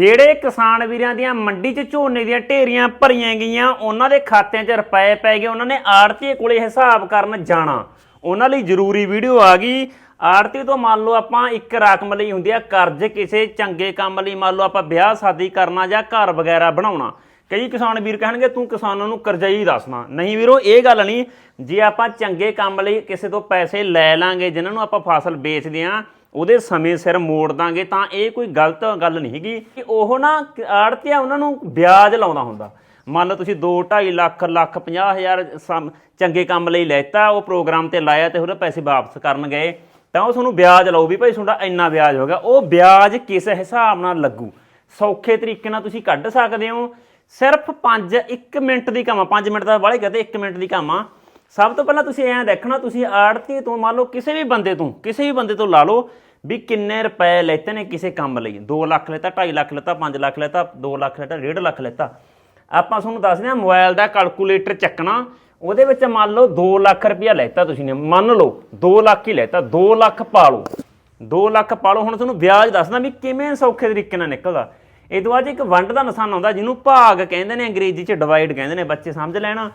ਜਿਹੜੇ ਕਿਸਾਨ ਵੀਰਾਂ ਦੀਆਂ ਮੰਡੀ 'ਚ ਝੋਨੇ ਦੀਆਂ ਢੇਰੀਆਂ ਭਰੀਆਂ ਗਈਆਂ, ਉਹਨਾਂ ਦੇ ਖਾਤਿਆਂ 'ਚ ਰੁਪਏ ਪੈ ਗਏ, ਉਹਨਾਂ ਨੇ ਆੜਤੀਏ ਕੋਲੇ ਹਿਸਾਬ ਕਰਨ ਜਾਣਾ। ਉਹਨਾਂ ਲਈ ਜ਼ਰੂਰੀ ਵੀਡੀਓ ਆ ਗਈ। ਆੜਤੀ ਤੋਂ ਮੰਨ ਲਓ ਆਪਾਂ ਇੱਕ ਰਕਮ ਲਈ ਹੁੰਦੀ ਆ, ਕਰਜ਼ ਕਿਸੇ ਚੰਗੇ ਕੰਮ ਲਈ, ਮੰਨ ਲਓ ਆਪਾਂ ਵਿਆਹ ਸ਼ਾਦੀ ਕਰਨਾ ਜਾਂ ਘਰ ਵਗੈਰਾ ਬਣਾਉਣਾ। ਕਈ ਕਿਸਾਨ ਵੀਰ ਕਹਿਣਗੇ, ਤੂੰ ਕਿਸਾਨਾਂ ਨੂੰ ਕਰਜ਼ਈ ਦੱਸਣਾ ਨਹੀਂ ਵੀਰੋ, ਇਹ ਗੱਲ ਨਹੀਂ। ਜੇ ਆਪਾਂ ਚੰਗੇ ਕੰਮ ਲਈ ਕਿਸੇ ਤੋਂ ਪੈਸੇ ਲੈ ਲਾਂਗੇ, ਜਿਨ੍ਹਾਂ ਨੂੰ ਆਪਾਂ ਫਸਲ ਵੇਚਦੇ ਆਂ ਉਹਦੇ ਸਮੇਂ ਸਿਰ ਮੋੜ ਦਾਂਗੇ ਤਾਂ ਇਹ ਕੋਈ ਗਲਤ ਗੱਲ ਨਹੀਂ ਹੈਗੀ ਕਿ ਉਹ ਨਾ ਆੜਤੀਆ ਉਹਨਾਂ ਨੂੰ ਵਿਆਜ ਲਾਉਂਦਾ ਹੁੰਦਾ। ਮੰਨ ਲਓ ਤੁਸੀਂ 2 2.5 ਲੱਖ ਲੱਖ 50 ਹਜ਼ਾਰ ਸਮ- ਚੰਗੇ ਕੰਮ ਲਈ ਲੈਤਾ, ਉਹ ਪ੍ਰੋਗਰਾਮ ਤੇ ਲਾਇਆ ਤੇ ਉਹਦੇ ਪੈਸੇ ਵਾਪਸ ਕਰਨ ਗਏ, ਤਾਂ ਉਹ ਤੁਹਾਨੂੰ ਵਿਆਜ ਲਾਓ ਵੀ ਭਾਈ ਤੁਹਾਡਾ ਇੰਨਾ ਵਿਆਜ ਹੋ ਗਿਆ। ਉਹ ਵਿਆਜ ਕਿਸ ਹਿਸਾਬ ਨਾਲ ਲੱਗੂ? ਸੌਖੇ ਤਰੀਕੇ ਨਾਲ ਤੁਸੀਂ ਕੱਢ ਸਕਦੇ ਹੋ। ਸਿਰਫ 5 1 ਮਿੰਟ ਦੀ ਕੰਮ ਆ 5 ਮਿੰਟ ਦਾ ਵਾਲੇ ਕਹਤੇ 1 ਮਿੰਟ ਦੀ ਕੰਮ ਆ ਸਭ ਤੋਂ ਪਹਿਲਾਂ ਤੁਸੀਂ ਐਂ ਦੇਖਣਾ, ਤੁਸੀਂ ਆੜਤੀ ਤੋਂ ਮੰਨ ਲਓ ਕਿਸੇ ਵੀ ਬੰਦੇ ਤੋਂ, ਕਿਸੇ ਵੀ ਬੰਦੇ ਤੋਂ ਲਾ ਲਓ ਵੀ ਕਿੰਨੇ ਰੁਪਏ ਲੈਤੇ ਨੇ ਕਿਸੇ ਕੰਮ ਲਈ? 2 ਲੱਖ ਲੈਤਾ 2.5 ਲੱਖ ਲੈਤਾ 5 ਲੱਖ ਲੈਤਾ 2 ਲੱਖ ਲੈਤਾ 1.5 ਲੱਖ ਲੈਤਾ। ਆਪਾਂ ਤੁਹਾਨੂੰ ਦੱਸਦੇ ਹਾਂ, ਮੋਬਾਈਲ ਦਾ ਕੈਲਕੂਲੇਟਰ ਚੱਕਣਾ, ਉਹਦੇ ਵਿੱਚ ਮੰਨ ਲਓ 2 ਲੱਖ ਰੁਪਇਆ ਲੈਤਾ ਤੁਸੀਂ ਨੇ। ਮੰਨ ਲਓ 2 ਲੱਖ ਹੀ ਲੈਤਾ 2 ਲੱਖ ਪਾ ਲਓ 2 ਲੱਖ ਪਾ ਲਓ ਹੁਣ ਤੁਹਾਨੂੰ ਵਿਆਜ ਦੱਸਦਾ ਵੀ ਕਿਵੇਂ ਸੌਖੇ ਤਰੀਕੇ ਨਾਲ ਨਿਕਲਦਾ। ਇਹ ਤੋਂ ਬਾਅਦ ਇੱਕ ਵੰਡ ਦਾ ਨਿਸ਼ਾਨ ਆਉਂਦਾ, ਜਿਹਨੂੰ ਭਾਗ ਕਹਿੰਦੇ ਨੇ ਅੰਗਰੇਜ਼ੀ 'ਚ ਡਿਵਾਈਡ ਕਹਿੰਦੇ ਨੇ, ਬੱਚੇ ਸਮਝ ਲੈਣਾ।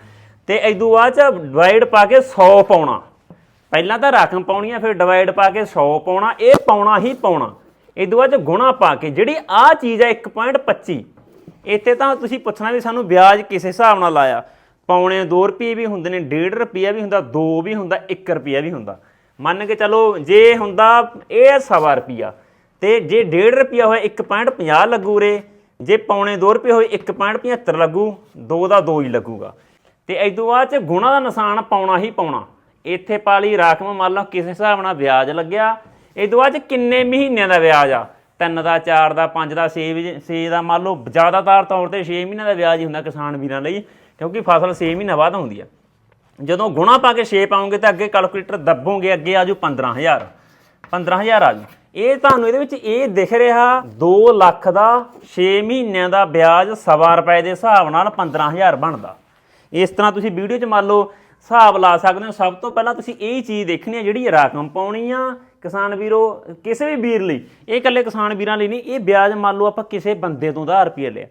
ਤੇ ਇਹ ਤੋਂ ਬਾਅਦ 'ਚ ਡਿਵਾਈਡ ਪਾ ਕੇ 100 ਪਾਉਣਾ। ਪਹਿਲਾਂ ਤਾਂ ਰਕਮ ਪਾਉਣੀ ਆ, ਫਿਰ ਡਿਵਾਈਡ ਪਾ ਕੇ 100 ਪਾਉਣਾ, ਇਹ ਪਾਉਣਾ ਹੀ ਪਾਉਣਾ। ਇਹ ਤੋਂ ਬਾਅਦ 'ਚ ਗੁਣਾ ਪਾ ਕੇ, ਜਿਹੜੀ ਆ ਚੀਜ਼ ਹੈ 1.25 ਇੱਥੇ ਤਾਂ ਤੁਸੀਂ ਪੁੱਛਣਾ ਵੀ ਸਾਨੂੰ ਵਿਆਜ ਕਿਸ ਹਿਸਾਬ ਨਾਲ ਲਾਇਆ। ਪੌਣੇ 2 ਰੁਪਏ ਵੀ ਹੁੰਦੇ ਨੇ 1.5 ਰੁਪਿਆ ਵੀ ਹੁੰਦਾ 2 ਵੀ ਹੁੰਦਾ 1 ਰੁਪਿਆ ਵੀ ਹੁੰਦਾ। ਮੰਨ ਕੇ ਚਲੋ, ਜੇ ਹੁੰਦਾ ਇਹ ਸਵਾ ਰੁਪਿਆ ਤੇ ਜੇ 1.5 ਰੁਪਿਆ ਹੋਇਆ 1.50 ਲੱਗੂ ਰੇ ਜੇ ਪੌਣੇ 2 ਰੁਪਏ ਹੋਏ 1.75 ਲੱਗੂ 2 ਦਾ 2 ਹੀ ਲੱਗੂਗਾ। ਤੇ ਇਸ ਤੋਂ ਬਾਅਦ ਚ ਗੁਣਾ ਦਾ ਨਿਸ਼ਾਨ ਪਾਉਣਾ ਹੀ ਪਾਉਣਾ। ਇੱਥੇ ਪਾਲੀ ਰਕਮ ਮੰਨ ਲਓ ਕਿਸ ਹਿਸਾਬ ਨਾਲ ਵਿਆਜ ਲੱਗਿਆ। ਇਹ ਤੋਂ ਬਾਅਦ ਚ ਕਿੰਨੇ ਮਹੀਨਿਆਂ ਦਾ ਵਿਆਜ ਆ? ਤਿੰਨ ਦਾ, ਚਾਰ ਦਾ, ਪੰਜ ਦਾ 6 6 ਦਾ ਮੰਨ ਲਓ, ਜ਼ਿਆਦਾਤਰ ਤੌਰ ਤੇ 6 ਮਹੀਨਿਆਂ ਦਾ ਵਿਆਜ ਹੀ ਹੁੰਦਾ ਕਿਸਾਨ ਵੀਰਾਂ ਲਈ, ਕਿਉਂਕਿ ਫਸਲ 6 ਮਹੀਨਾ ਬਾਅਦ ਆਉਂਦੀ ਆ। ਜਦੋਂ ਗੁਣਾ ਪਾ ਕੇ 6 ਪਾਉਂਗੇ ਤਾਂ ਅੱਗੇ ਕੈਲਕੂਲੇਟਰ ਦੱਬੋਗੇ, ਅੱਗੇ ਆਜੂ 15000 15000 ਆਜੂ ਇਹ ਤੁਹਾਨੂੰ ਇਹਦੇ ਵਿੱਚ ਇਹ ਦਿਖ ਰਿਹਾ 2 ਲੱਖ ਦਾ 6 ਮਹੀਨਿਆਂ ਦਾ ਵਿਆਜ ਸਵਾ ਰੁਪਏ ਦੇ ਹਿਸਾਬ ਨਾਲ 15000 ਬਣਦਾ। ਇਸ ਤਰ੍ਹਾਂ ਤੁਸੀਂ ਵੀਡੀਓ 'ਚ ਮੰਨ ਲਓ ਹਿਸਾਬ ਲਾ ਸਕਦੇ ਹੋ। ਸਭ ਤੋਂ ਪਹਿਲਾਂ ਤੁਸੀਂ ਇਹ ਚੀਜ਼ ਦੇਖਣੀ ਹੈ ਜਿਹੜੀ ਰਕਮ ਪਾਉਣੀ ਆ। ਕਿਸਾਨ ਵੀਰੋ, ਕਿਸੇ ਵੀ ਵੀਰ ਲਈ, ਇਹ ਇਕੱਲੇ ਕਿਸਾਨ ਵੀਰਾਂ ਲਈ ਨਹੀਂ, ਇਹ ਵਿਆਜ ਮੰਨ ਲਓ ਆਪਾਂ ਕਿਸੇ ਬੰਦੇ ਤੋਂ 1000 ਰੁਪਏ ਲਿਆ।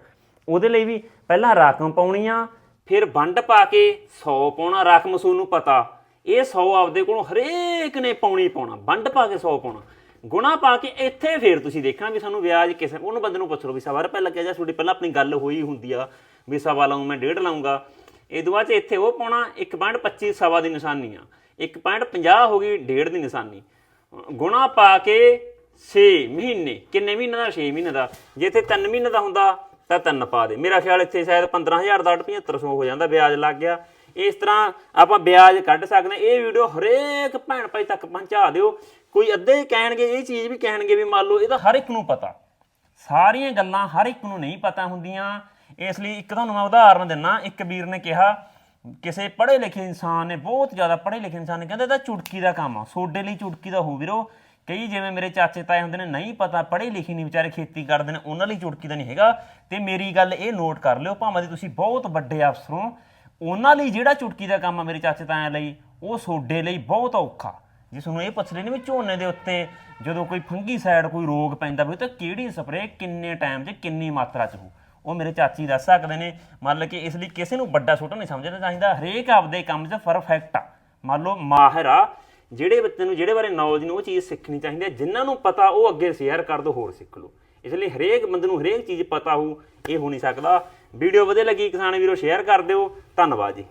ਉਹਦੇ ਲਈ ਵੀ ਪਹਿਲਾਂ ਰਕਮ ਪਾਉਣੀ ਆ, ਫਿਰ ਵੰਡ ਪਾ ਕੇ 100 ਪਾਉਣਾ, ਰਕਮ ਨੂੰ ਪਤਾ। ਇਹ 100 ਆਪਦੇ ਕੋਲੋਂ ਹਰੇਕ ਨੇ ਪਾਉਣੀ ਪਾਉਣਾ, ਵੰਡ ਪਾ ਕੇ 100 ਪਾਉਣਾ। ਗੁਣਾ ਪਾ ਕੇ ਇੱਥੇ ਫੇਰ ਤੁਸੀਂ ਦੇਖਣਾ ਵੀ ਸਾਨੂੰ ਵਿਆਜ ਕਿਸੇ, ਉਹਨੂੰ ਬੰਦੇ ਨੂੰ ਪੁੱਛ ਲਓ ਵੀ ਸਵਾ ਰੁਪਏ ਲੱਗਿਆ ਜਾਂ ਤੁਹਾਡੀ ਪਹਿਲਾਂ ਆਪਣੀ ਗੱਲ ਹੋਈ ਹੁੰਦੀ ਆ, ਵੀ ਸਵਾ ਲਾਉਂ ਮੈਂ, ਡੇਢ ਲਾਉਂਗਾ ਇਹ ਤੋਂ ਬਾਅਦ 'ਚ ਇੱਥੇ ਉਹ ਪਾਉਣਾ 1.25 ਸਵਾ ਦੀ ਨਿਸ਼ਾਨੀ ਆ। 1.50 ਹੋ ਗਈ, ਡੇਢ ਦੀ ਨਿਸ਼ਾਨੀ। ਗੁਣਾ ਪਾ ਕੇ 6 ਮਹੀਨੇ, ਕਿੰਨੇ ਮਹੀਨੇ ਦਾ? 6 ਮਹੀਨੇ ਦਾ। ਜੇ ਇੱਥੇ 3 ਮਹੀਨੇ ਦਾ ਹੁੰਦਾ, ਤਾਂ 3 ਪਾ ਦੇ। ਮੇਰਾ ਖਿਆਲ ਇੱਥੇ ਸ਼ਾਇਦ 15000 ਦਾ 7500 ਹੋ ਜਾਂਦਾ, ਵਿਆਜ ਲੱਗ ਗਿਆ। ਇਸ ਤਰ੍ਹਾਂ ਆਪਾਂ ਵਿਆਜ ਕੱਢ ਸਕਦੇ ਹਾਂ। ਇਹ ਵੀਡੀਓ ਹਰੇਕ ਭੈਣ ਭਾਈ ਤੱਕ ਪਹੁੰਚਾ ਦਿਓ। ਕੋਈ ਅੱਧੇ ਕਹਿਣਗੇ, ਇਹ ਚੀਜ਼ ਵੀ ਕਹਿਣਗੇ ਵੀ ਮੰਨ ਲਓ ਇਹਦਾ ਹਰ ਇੱਕ ਨੂੰ ਪਤਾ। ਸਾਰੀਆਂ ਗੱਲਾਂ ਹਰ ਇੱਕ ਨੂੰ ਨਹੀਂ ਪਤਾ ਹੁੰਦੀਆਂ। ਇਸ ਲਈ ਇੱਕ ਤੁਹਾਨੂੰ ਮੈਂ ਉਦਾਹਰਨ ਦਿੰਨਾ, ਇੱਕ ਵੀਰ ਨੇ ਕਿਹਾ, ਕਿਸੇ ਪੜ੍ਹੇ ਲਿਖੇ ਇਨਸਾਨ ਨੇ, ਬਹੁਤ ਜ਼ਿਆਦਾ ਪੜ੍ਹੇ ਲਿਖੇ ਇਨਸਾਨ ਨੇ, ਕਹਿੰਦਾ ਇਹ ਚੁਟਕੀ ਦਾ ਕੰਮ ਆ, ਸੋਡੇ ਲਈ ਚੁਟਕੀ ਦਾ ਹੋ ਵੀਰੋ। ਕਈ ਜਿਵੇਂ ਮੇਰੇ ਚਾਚੇ ਤਾਏ ਹੁੰਦੇ ਨੇ, ਨਹੀਂ ਪਤਾ, ਪੜ੍ਹੇ ਲਿਖੇ ਨਹੀਂ ਵਿਚਾਰੇ ਖੇਤੀ ਕਰਦੇ ਨੇ, ਉਹਨਾਂ ਲਈ ਚੁਟਕੀ ਦਾ ਨਹੀਂ ਹੈਗਾ। ਤੇ ਮੇਰੀ ਗੱਲ ਇਹ ਨੋਟ ਕਰ ਲਿਓ, ਭਾਵੇਂ ਦੀ ਤੁਸੀਂ ਬਹੁਤ ਵੱਡੇ ਅਫਸਰ ਹੋ, ਉਹਨਾਂ ਲਈ ਜਿਹੜਾ ਚੁਟਕੀ ਦਾ ਕੰਮ ਆ ਮੇਰੇ ਚਾਚੇ ਤਾਇਆਂ ਲਈ, ਉਹ ਸੋਡੇ ਲਈ ਬਹੁਤ ਔਖਾ। ਜੇ ਤੁਹਾਨੂੰ ਇਹ ਪੁੱਛ ਰਹੇ ਨੇ ਵੀ ਝੋਨੇ ਦੇ ਉੱਤੇ ਜਦੋਂ ਕੋਈ ਫੰਗੀ ਸਾਈਡ ਕੋਈ ਰੋਗ ਪੈਂਦਾ ਵੀ, ਤਾਂ ਕਿਹੜੀ ਸਪਰੇਅ ਕਿੰਨੇ ਟਾਈਮ 'ਚ ਕਿੰਨੀ ਮਾਤਰਾ 'ਚ ਹੋਊ? ਉਹ ਮੇਰੇ ਚਾਚੀ ਦੱਸ ਸਕਦੇ ਨੇ। ਮੰਨ ਲਓ ਕਿ ਇਸ ਲਈ ਕਿਸੇ ਨੂੰ ਵੱਡਾ ਛੋਟਾ ਨਹੀਂ ਸਮਝਣਾ ਚਾਹੀਦਾ। ਹਰੇਕ ਆਪਦੇ ਕੰਮ 'ਚ ਪਰਫੈਕਟ ਆ। ਮੰਨ ਲਓ ਮਾਹਿਰ ਆ। ਜਿਹੜੇ ਬੱਚੇ ਨੂੰ, ਜਿਹੜੇ ਬਾਰੇ ਨੌਲੇਜ ਨੂੰ, ਉਹ ਚੀਜ਼ ਸਿੱਖਣੀ ਚਾਹੀਦੀ ਹੈ। ਜਿਨ੍ਹਾਂ ਨੂੰ ਪਤਾ, ਉਹ ਅੱਗੇ ਸ਼ੇਅਰ ਕਰ ਦੋ, ਹੋਰ ਸਿੱਖ ਲਓ। ਇਸ ਲਈ ਹਰੇਕ ਬੰਦੇ ਨੂੰ ਹਰੇਕ ਚੀਜ਼ ਪਤਾ ਹੋ ਇਹ ਹੋ ਨਹੀਂ ਸਕਦਾ। ਵੀਡੀਓ ਵਧੀਆ ਲੱਗੀ, ਕਿਸਾਨ ਵੀਰੋ ਸ਼ੇਅਰ ਕਰ ਦਿਓ। ਧੰਨਵਾਦ ਜੀ।